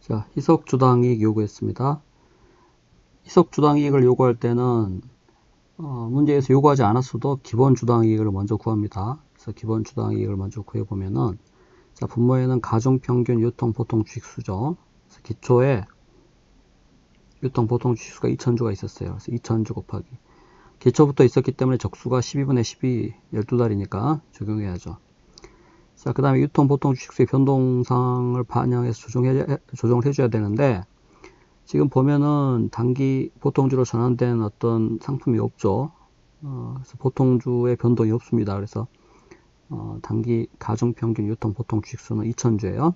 자, 희석 주당이익 요구했습니다. 희석 주당이익을 요구할 때는 어, 문제에서 요구하지 않았어도 기본 주당이익을 먼저 구합니다. 그래서 기본 주당이익을 먼저 구해보면은 자, 분모에는 가중평균 유통 보통 주식수죠. 그래서 기초에 유통 보통 주식수가 2000주가 있었어요. 그래서 2000주 곱하기 기초부터 있었기 때문에 적수가 12분의 12, 12달이니까 적용해야죠. 자, 그 다음에 유통 보통 주식수의 변동상을 반영해서 조정해, 조정을 해줘야 되는데, 지금 보면은 단기 보통주로 전환된 어떤 상품이 없죠. 어, 그래서 보통주의 변동이 없습니다. 그래서 어, 단기 가중평균 유통 보통 주식수는 2000주예요.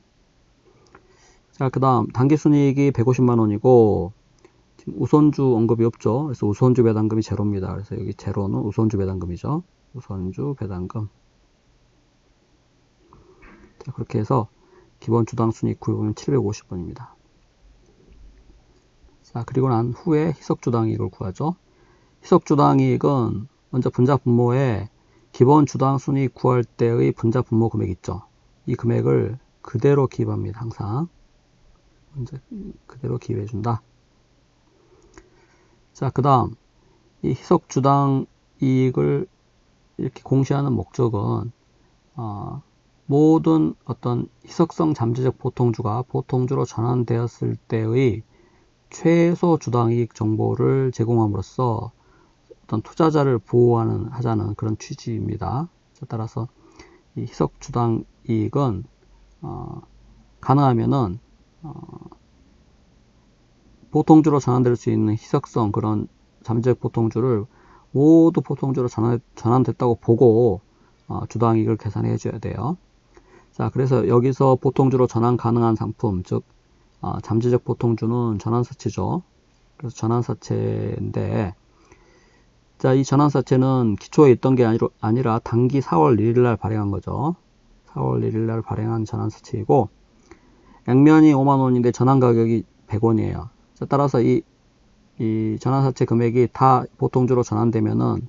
자, 그 다음 단기 순이익이 150만 원이고 지금 우선주 언급이 없죠. 그래서 우선주 배당금이 제로입니다. 그래서 여기 제로는 우선주 배당금이죠. 우선주 배당금. 자, 그렇게 해서 기본 주당 순이익 구해보면 750원입니다. 자, 그리고 난 후에 희석 주당 이익을 구하죠. 희석 주당 이익은 먼저 분자 분모에 기본 주당 순이익 구할 때의 분자 분모 금액 있죠. 이 금액을 그대로 기입합니다. 항상. 먼저 그대로 기입해 준다. 자, 그 다음 이 희석 주당 이익을 이렇게 공시하는 목적은 어, 모든 어떤 희석성 잠재적 보통주가 보통주로 전환되었을 때의 최소 주당이익 정보를 제공함으로써 어떤 투자자를 보호하는 하자는 그런 취지입니다. 따라서 이 희석 주당 이익은 어, 가능하면은 어, 보통주로 전환될 수 있는 희석성 그런 잠재적 보통주를 모두 보통주로 전환, 전환됐다고 보고 어, 주당이익을 계산해 줘야 돼요. 자, 그래서 여기서 보통주로 전환 가능한 상품, 즉 어, 잠재적 보통주는 전환사채죠. 그래서 전환사채인데 자, 이 전환사채는 기초에 있던 게 아니라, 아니라 단기 4월 1일 날 발행한 거죠. 4월 1일 날 발행한 전환사채이고 액면이 5만 원인데 전환 가격이 100원이에요. 자, 따라서 이, 이 전환사채 금액이 다 보통주로 전환되면은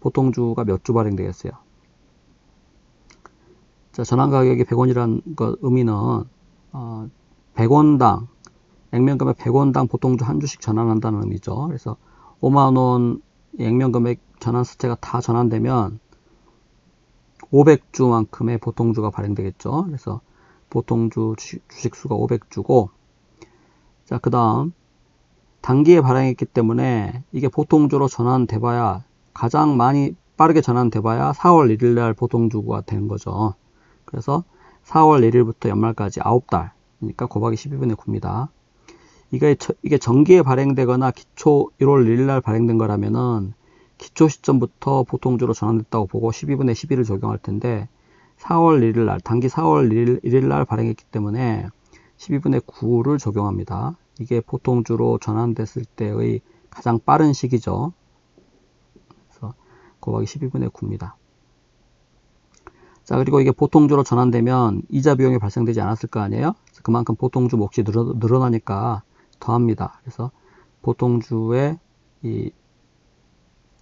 보통주가 몇 주 발행되겠어요? 자, 전환 가격이 100원이라는 것 의미는 어, 100원당 액면 금액 100원당 보통주 한 주씩 전환한다는 의미죠. 그래서 5만 원 액면 금액 전환 수채가 다 전환되면 500주만큼의 보통주가 발행되겠죠. 그래서 보통주 주식, 수가 500주고 자, 그다음 단기에 발행했기 때문에 이게 보통주로 전환돼 봐야 가장 많이 빠르게 전환돼 봐야 4월 1일 날 보통주가 되는 거죠. 그래서 4월 1일부터 연말까지 9달, 그러니까 곱하기 12분의 9입니다. 이게, 이게 정기에 발행되거나 기초 1월 1일 날 발행된 거라면은 기초 시점부터 보통주로 전환됐다고 보고 12분의 11을 적용할 텐데 4월 1일 날, 단기 4월 1일, 1일 날 발행했기 때문에 12분의 9를 적용합니다. 이게 보통주로 전환됐을 때의 가장 빠른 시기죠. 그래서 곱하기 12분의 9입니다. 자, 그리고 이게 보통주로 전환되면 이자 비용이 발생되지 않았을 거 아니에요? 그만큼 보통주 몫이 늘어, 늘어나니까 더합니다. 그래서 보통주의 이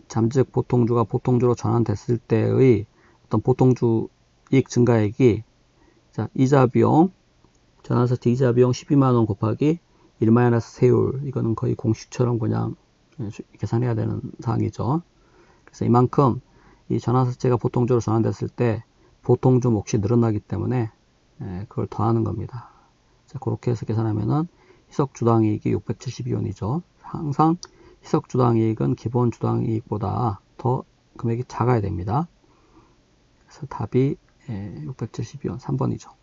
잠재적 보통주가 보통주로 전환됐을 때의 어떤 보통주 이익 증가액이 자, 이자 비용, 전환사채 이자 비용 12만원 곱하기 1마이너스 세율. 이거는 거의 공식처럼 그냥 계산해야 되는 사항이죠. 그래서 이만큼 이 전환사채가 보통주로 전환됐을 때 보통주 몫이 늘어나기 때문에 예, 그걸 더하는 겁니다. 자, 그렇게 해서 계산하면은 희석 주당이익이 672원이죠. 항상 희석 주당이익은 기본 주당이익보다 더 금액이 작아야 됩니다. 그래서 답이 672원 예, 3번이죠.